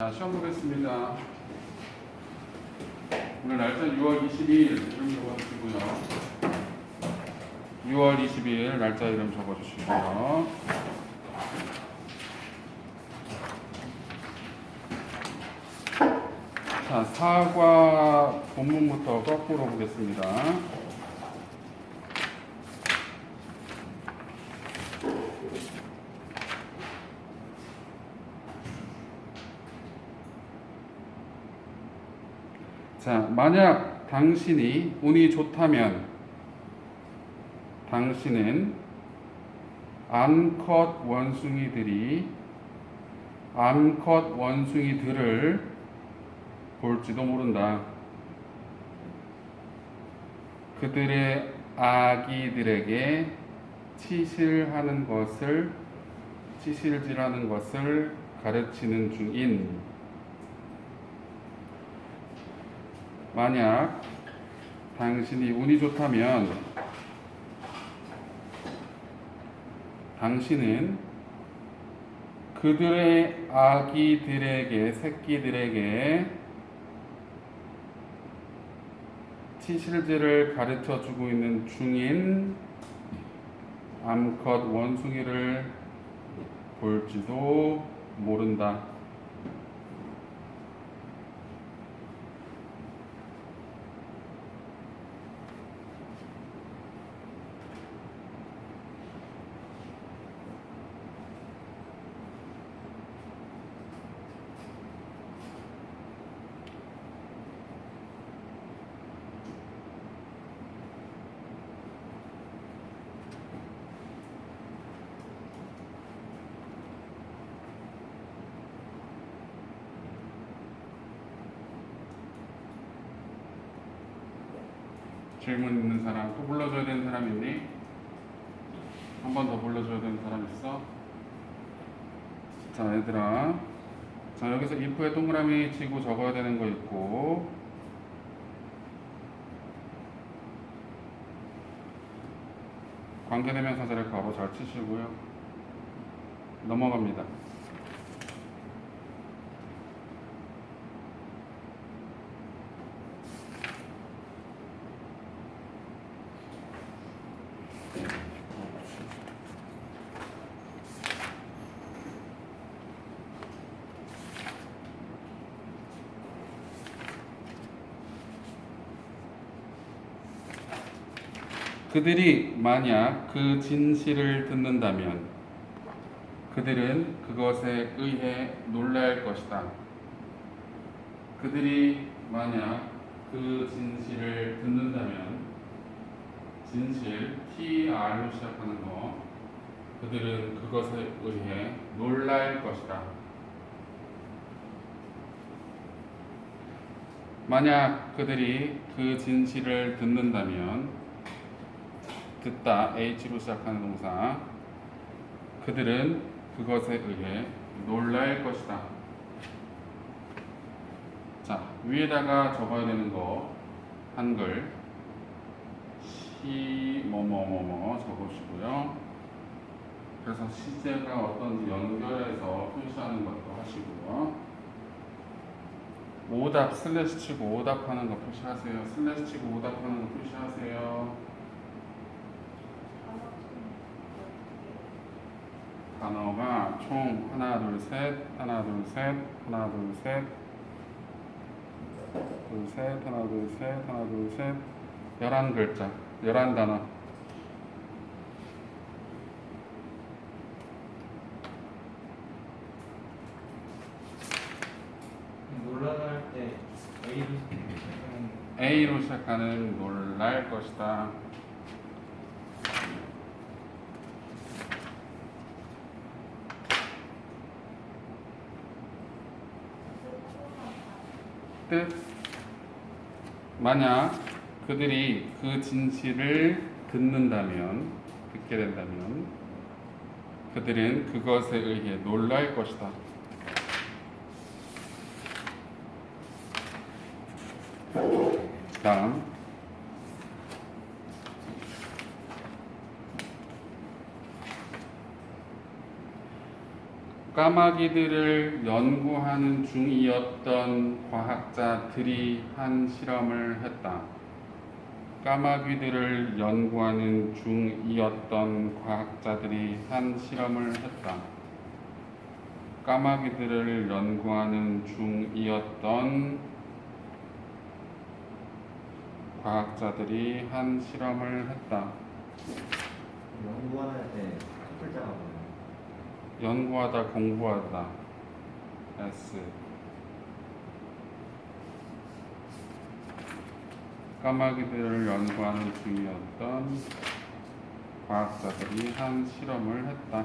자, 시험 보겠습니다. 오늘 날짜 6월 20일 이름 적어주시고요. 6월 20일 날짜 이름 적어주시고요. 자, 사과 본문부터 거꾸로 보겠습니다. 자, 만약 당신이 운이 좋다면 당신은 암컷 원숭이들이 암컷 원숭이들을 볼지도 모른다. 그들의 아기들에게 치실하는 것을 치실질하는 것을 가르치는 중인 만약 당신이 운이 좋다면 당신은 그들의 아기들에게 새끼들에게 치실질을 가르쳐 주고 있는 중인 암컷 원숭이를 볼지도 모른다. 질문 있는 사람 또 불러줘야 되는 사람 있니? 한 번 더 불러줘야 되는 사람 있어? 자 얘들아 자 여기서 if에 동그라미 치고 적어야 되는 거 있고 관계대명사 자리 가로 잘 치시고요 넘어갑니다 그들이 만약 그 진실을 듣는다면 그들은 그것에 의해 놀랄 것이다. 그들이 만약 그 진실을 듣는다면 진실 TR로 시작하는 거 그들은 그것에 의해 놀랄 것이다. 만약 그들이 그 진실을 듣는다면 듣다 H로 시작하는 동사 그들은 그것에 의해 놀랄 것이다. 자 위에다가 적어야 되는 거 한글 시 뭐뭐뭐뭐 적으시고요. 그래서 시제가 어떤지 연결해서 표시하는 것도 하시고요. 오답 슬래시 치고 오답하는 거 표시하세요. 슬래시 치고 오답하는 거 표시하세요. 단어가 총 하나 둘 셋 하나 둘 셋 하나 둘 셋 둘 셋 하나 둘 셋 하나 둘 셋. 열한 글자 열한 단어. 논란할 때 A로 시작하는 A로 시작하는 놀랄 것이다 뜻 만약 그들이 그 진실을 듣는다면 듣게 된다면 그들은 그것에 의해 놀랄 것이다. 다음 까마귀들을 연구하는 중이었던 과학자들이 한 실험을 했다. 까마귀들을 연구하는 중이었던 과학자들이 한 실험을 했다. 까마귀들을 연구하는 중이었던 과학자들이 한 실험을 했다. 연구할 때첫 글자가? 연구하다 공부하다 S 까마귀들을 연구하는 중이었던 과학자들이 한 실험을 했다.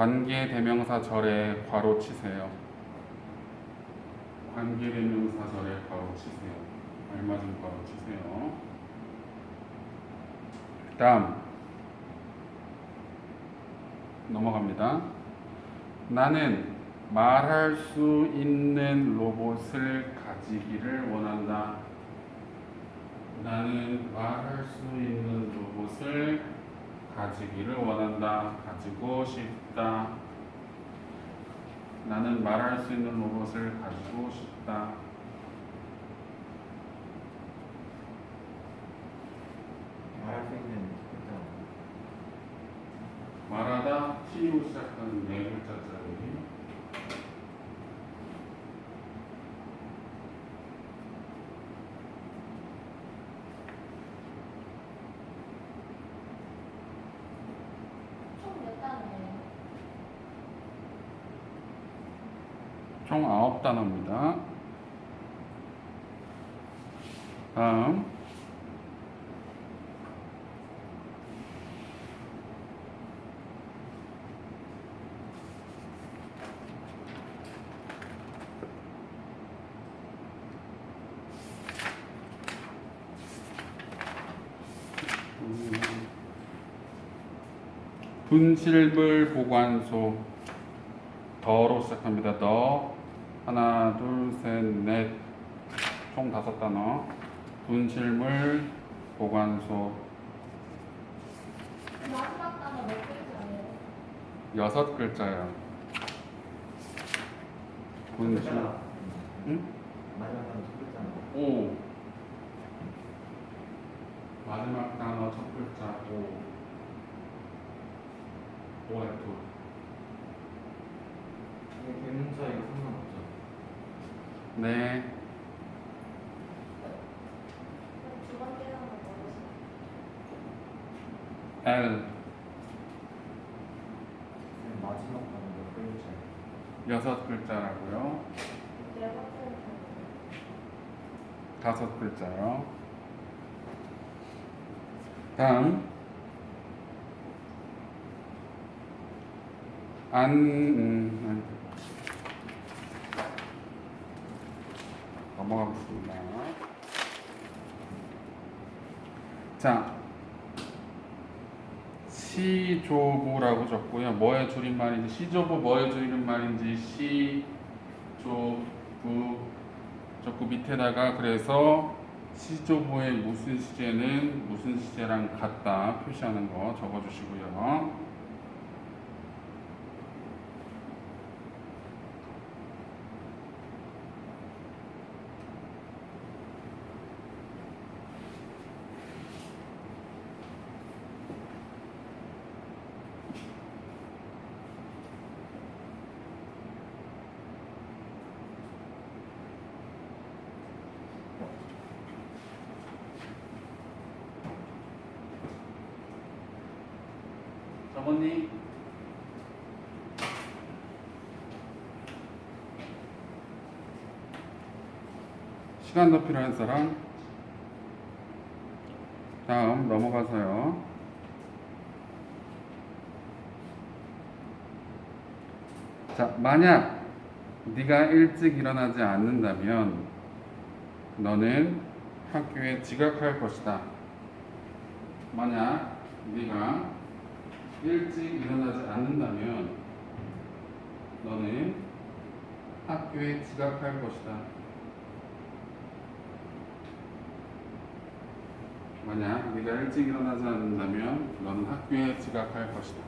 관계 대명사 절에 괄호 치세요. 관계 대명사 절에 괄호 치세요. 알맞은 괄호 치세요. 다음 넘어갑니다. 나는 말할 수 있는 로봇을 가지기를 원한다. 나는 말할 수 있는 로봇을 가지기를 원한다. 가지고 싶다. 나는 말할 수 있는 로봇을 가지고 싶다. 말할 수 있는 말하다 T로 시작하는 네 글자짜리. 총몇 단어예요? 총 아홉 단어입니다. 다음 음, 분실물 보관소 더로 시작합니다. 더 하나 둘 셋 넷 총 다섯 단어 분실물 보관소 마지막 단어 몇 글자예요? 여섯 글자야. 분실 응? 마지막 단어 첫 글자는 오 마지막 단어 첫 글자 오 이게 대문자 이거 상관없죠. 네 두 번째? L 네, 마지막 단어 몇 글자예요? 여섯 글자라고요. 네 번째 다섯 글자요. 다음 안 음, 안. 넘어가겠습니다. 자, 시조부라고 적고요. 뭐의 줄임말인지 시조부 뭐의 줄임말인지 시조부 적고 밑에다가 그래서 시조부의 무슨 시제는 무슨 시제랑 같다 표시하는 거 적어주시고요. 적었니? 시간 더 필요한 사람? 다음 넘어가서요. 자, 만약 네가 일찍 일어나지 않는다면 너는 학교에 지각할 것이다. 만약 네가 일찍 일어나지 않는다면 너는 학교에 지각할 것이다. 만약 네가 일찍 일어나지 않는다면 너는 학교에 지각할 것이다.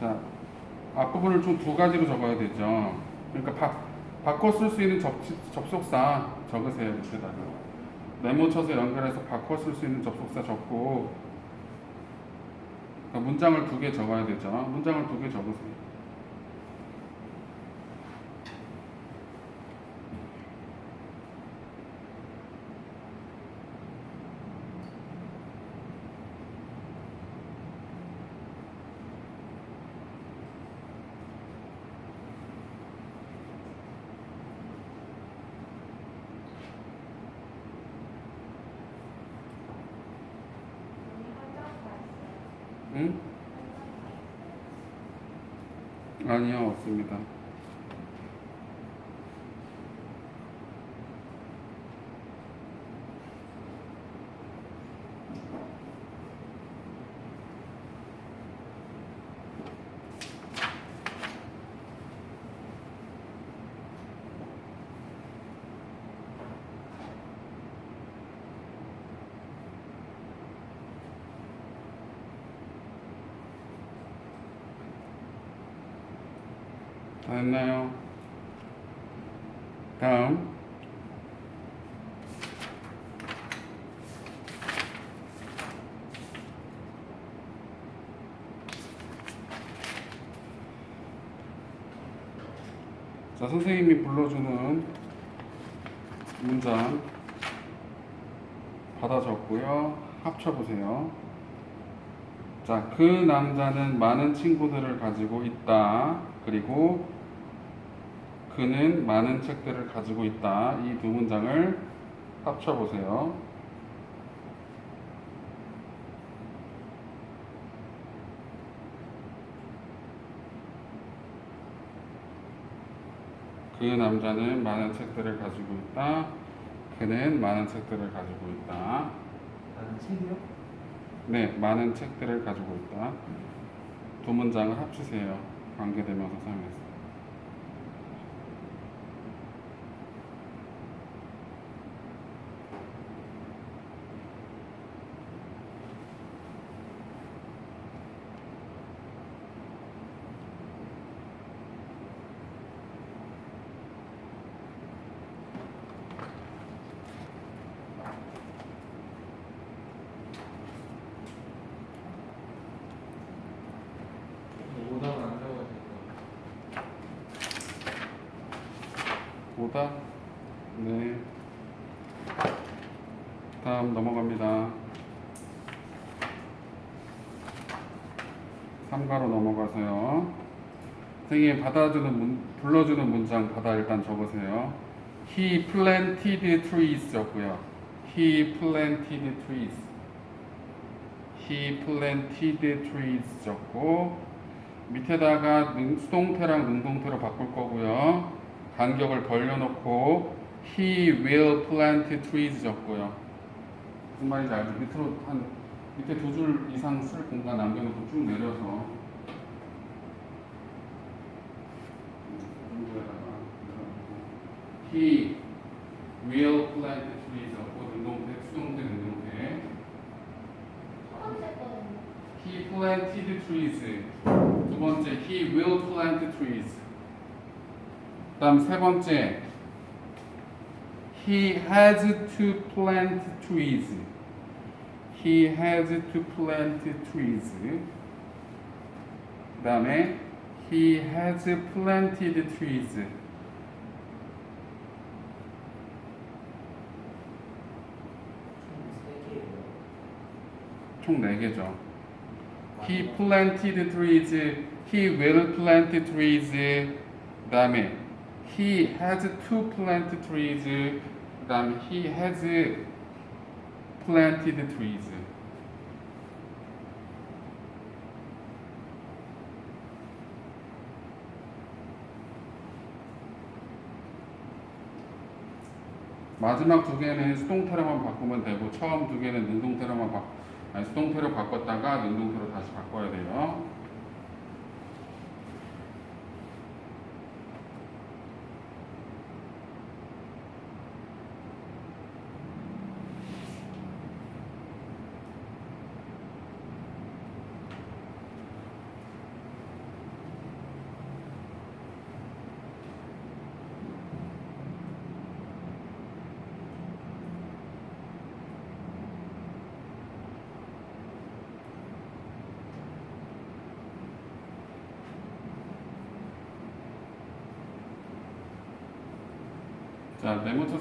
자, 앞부분을 좀 두 가지로 적어야 되죠. 그러니까 바, 바꿔 쓸 수 있는 접, 접속사 적으세요 밑에다가. 메모 쳐서 연결해서 바꿔 쓸 수 있는 접속사 적고 그러니까 문장을 두 개 적어야 되죠. 문장을 두 개 적으세요. 응? 아니요 없습니다. 다 했나요? 다음 자 선생님이 불러주는 문장 받아 적고요 합쳐보세요 자, 그 남자는 많은 친구들을 가지고 있다. 그리고 그는 많은 책들을 가지고 있다. 이 두 문장을 합쳐 보세요. 그 남자는 많은 책들을 가지고 있다. 그는 많은 책들을 가지고 있다. 나는 책이요? 네, 많은 책들을 가지고 있다. 두 문장을 합치세요. 사용해서. 오답은 안 적어지고 보다. 네. 다음 넘어갑니다. 3가로 넘어가서요. 선생님 받아주는 문, 불러주는 문장 받아 일단 적으세요. He planted trees 적고요. He planted trees. He planted trees 적고 밑에다가 능- 수동태랑 능동태로 바꿀 거고요. 간격을 벌려놓고 He will plant trees 적고요. 무슨 말인지 알죠? 밑으로 한 밑에 두 줄 이상 쓸 공간 남겨놓고 쭉 내려서 He will plant trees 적고 능동태, 수동태, 능동태. 첫 번째 거는 He planted trees. 두 번째, he will plant trees. 다음 세 번째, he has to plant trees. He has to plant trees. 그 다음에 he has planted trees. 총총세 개예요. 4개죠. He planted trees. He will plant trees. 그 다음에 he has to plant trees. 그 다음에 he has planted trees. 마지막 두 개는 수동태로만 바꾸면 되고 처음 두 개는 능동태로만 바 아니 수동태로 바꿨다가 능동태로 다시 바꿔야 돼요.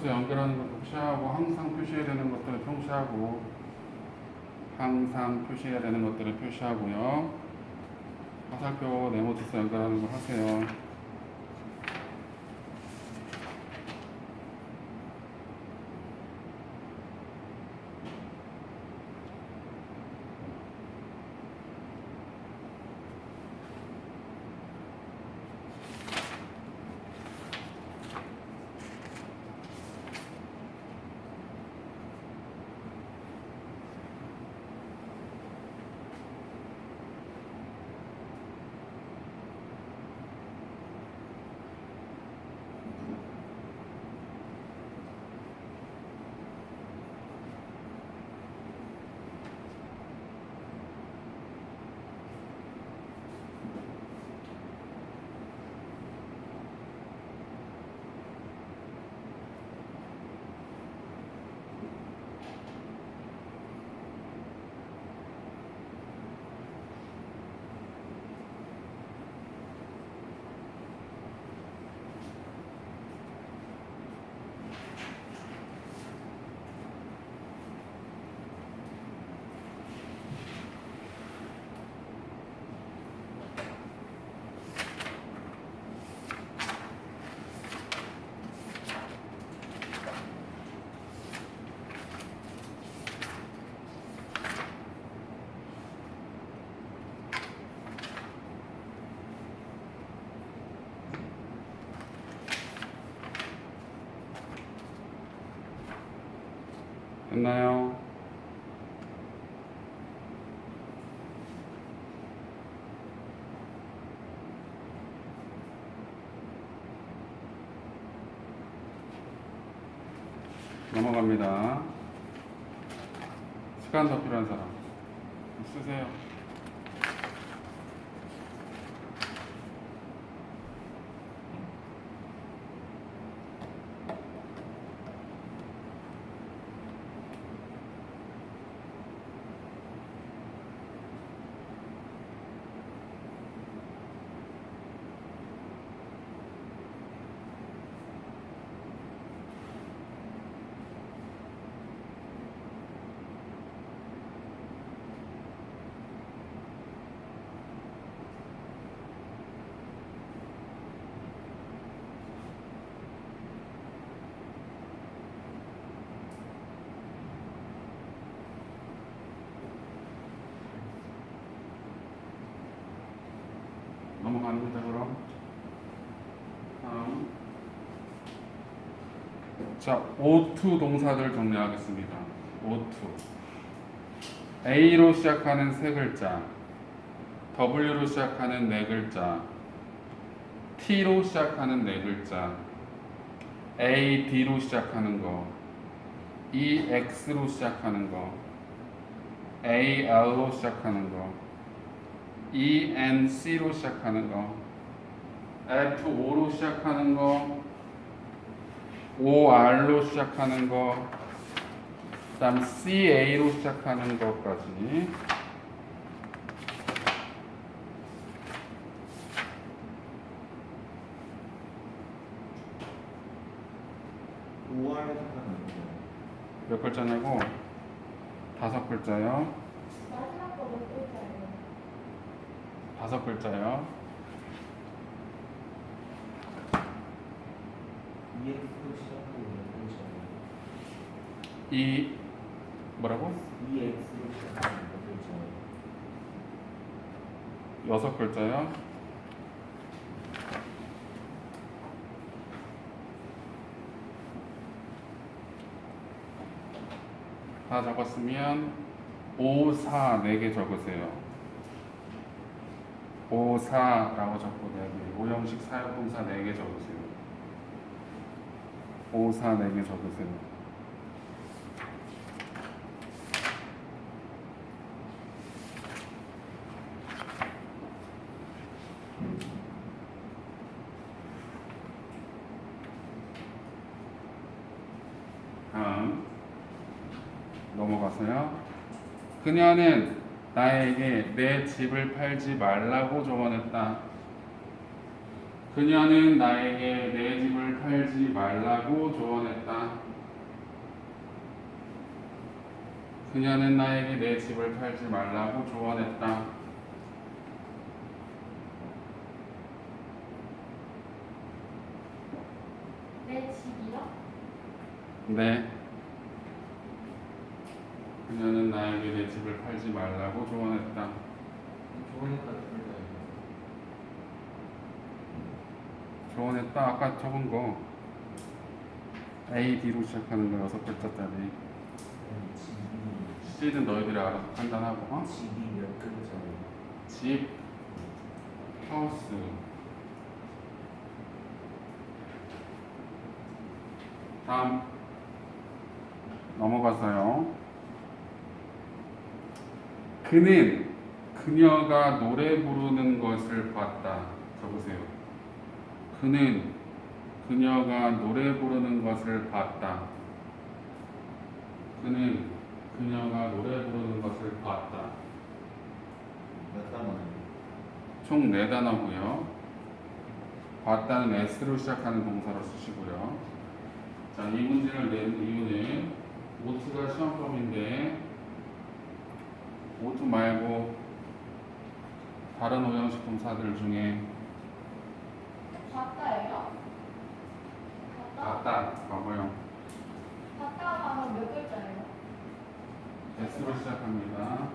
자, 네모쳐서 연결하는 거 표시하고 항상 표시해야 되는 것들을 표시하고 항상 표시해야 되는 것들을 표시하고요. 화살표 네모쳐서 연결하는 걸 하세요. 됐나요? 넘어갑니다. 시간 더 필요한 사람 쓰세요. 넘어갑니다 그럼 다음 자 O2 동사들 정리하겠습니다. O2 A로 시작하는 세 글자 W로 시작하는 네 글자 T로 시작하는 네 글자 A, D로 시작하는 거 E, X로 시작하는 거 A, L로 시작하는 거 E, N, C로 시작하는 거, F, O로 시작하는 거, O, R로 시작하는 거, 그 다음 C, A로 시작하는 것까지. 몇 글자냐고? 다섯 글자요. 마지막 거몇 글자예요? 다섯 글자요. EX로? 이 뭐라고? EX로? 여섯 글자요. 다 적었으면 5, 4, 4개 적으세요. 5, 4라고 적고 4개. 5형식 사역동사 4개 적으세요. 5, 4, 4개 적으세요. 그녀는 나에게 내 집을 팔지 말라고 조언했다. 그녀는 나에게 내 집을 팔지 말라고 조언했다. 그녀는 나에게 내 집을 팔지 말라고 조언했다. 내 집이요? 네. 그녀는 나에게 내 집을 팔지 말라고 조언했다 둘다 조언했다. 아까 적은 거 A, D로 시작하는 거 여섯 글자짜리. C는 너희들이 알아서 판단하고. 어? 집이 몇 글자예요? 집, 하우스. 다음 넘어가서요. 그는 그녀가 노래 부르는 것을 봤다. 적으세요. 그는 그녀가 노래 부르는 것을 봤다. 그는 그녀가 노래 부르는 것을 봤다. 몇 단어예요? 총네 단어고요. 봤다는 S로 시작하는 동사로 쓰시고요. 자, 이 문제를 낸 이유는 오트가 시험범인데 오트 말고 다른 오형식 동사들 중에 봤다예요? 봤다, 과거형 봤다가 하면 몇 글자예요? S로 시작합니다.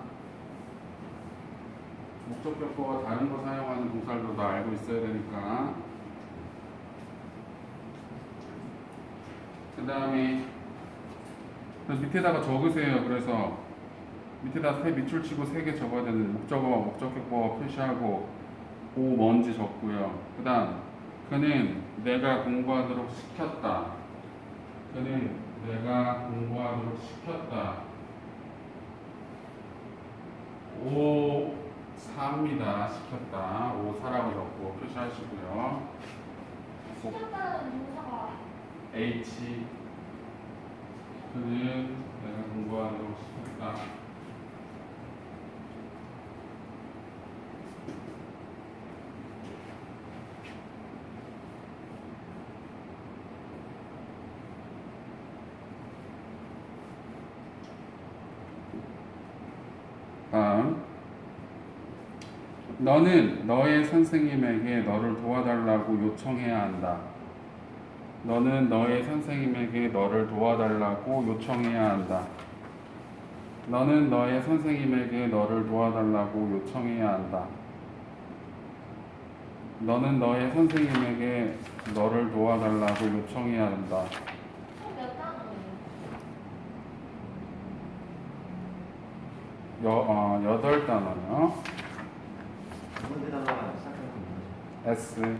목적격보가 다른 거 사용하는 동사들도 다 알고 있어야 되니까. 그 다음에 밑에다가 적으세요. 그래서 밑에다 세 밑줄 치고 세 개 적어야 되는 목적어와 목적격보가 표시하고 오 뭔지 적고요. 그 다음 그는 내가 공부하도록 시켰다. 그는 내가 공부하도록 시켰다. 오 사입니다. 시켰다. 오 사라고 적고 표시하시고요. 시켰다는 동사가 H 그는 내가 공부하도록 시켰다. 다음 너는 너의 선생님에게 너를 도와달라고 요청해야 한다. 너는 너의 선생님에게 너를 도와달라고 요청해야 한다. 너는 너의 선생님에게 너를 도와달라고 요청해야 한다. 너는 너의 선생님에게 너를 도와달라고 요청해야 한다. 총 몇 단어예요? 여, 어, 여덟 단어요. S.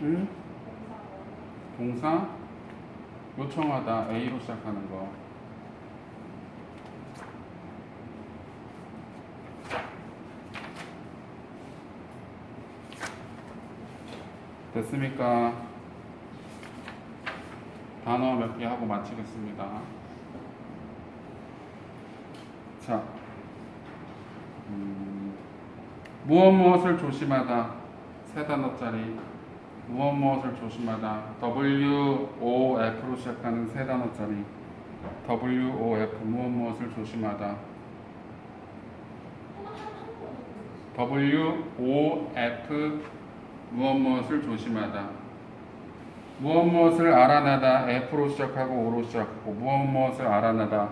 응? 동사? 요청하다. A로 시작하는 거. 됐습니까? 단어 몇 개 하고 마치겠습니다. 자, 음, 무엇 무엇을 조심하다. 세 단어짜리. 무엇 무엇을 조심하다. W O F로 시작하는 세 단어짜리. W O F 무엇 무엇을 조심하다. W O F 무엇 무엇을 조심하다. 무엇 무엇을 알아내다. F로 시작하고 O로 시작하고. 무엇 무엇을 알아내다.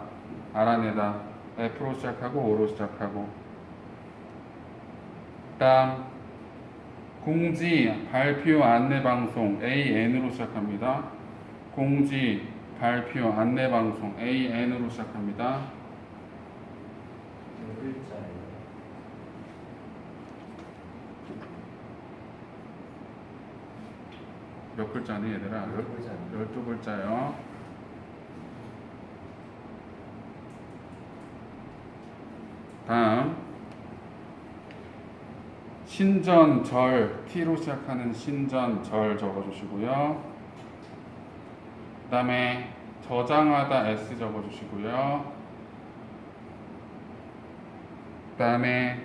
알아내다. F로 시작하고 O로 시작하고. 다음 공지 발표 안내 방송 AN으로 시작합니다. 공지 발표 안내 방송 AN으로 시작합니다. 몇 글자예요? 몇 글자니 얘들아? 몇 글자예요? 12글자요. 다음 신전절 T로 시작하는 신전절 적어주시고요. 그 다음에 저장하다 S 적어주시고요. 그 다음에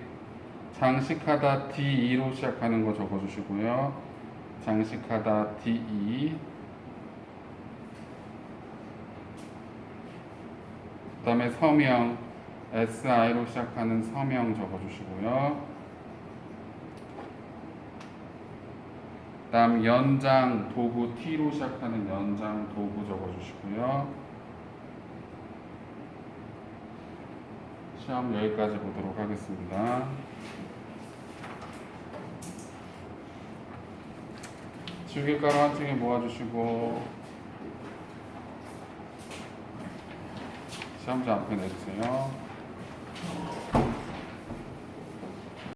장식하다 D2로 시작하는 거 적어주시고요. 장식하다 D2. 그다음에 서명 SI로 시작하는 서명 적어주시고요. 다음 연장 도구 T로 시작하는 연장 도구 적어주시고요. 시험 여기까지 보도록 하겠습니다. 지우개가루 한 층에 모아주시고 시험지 앞에 내주세요.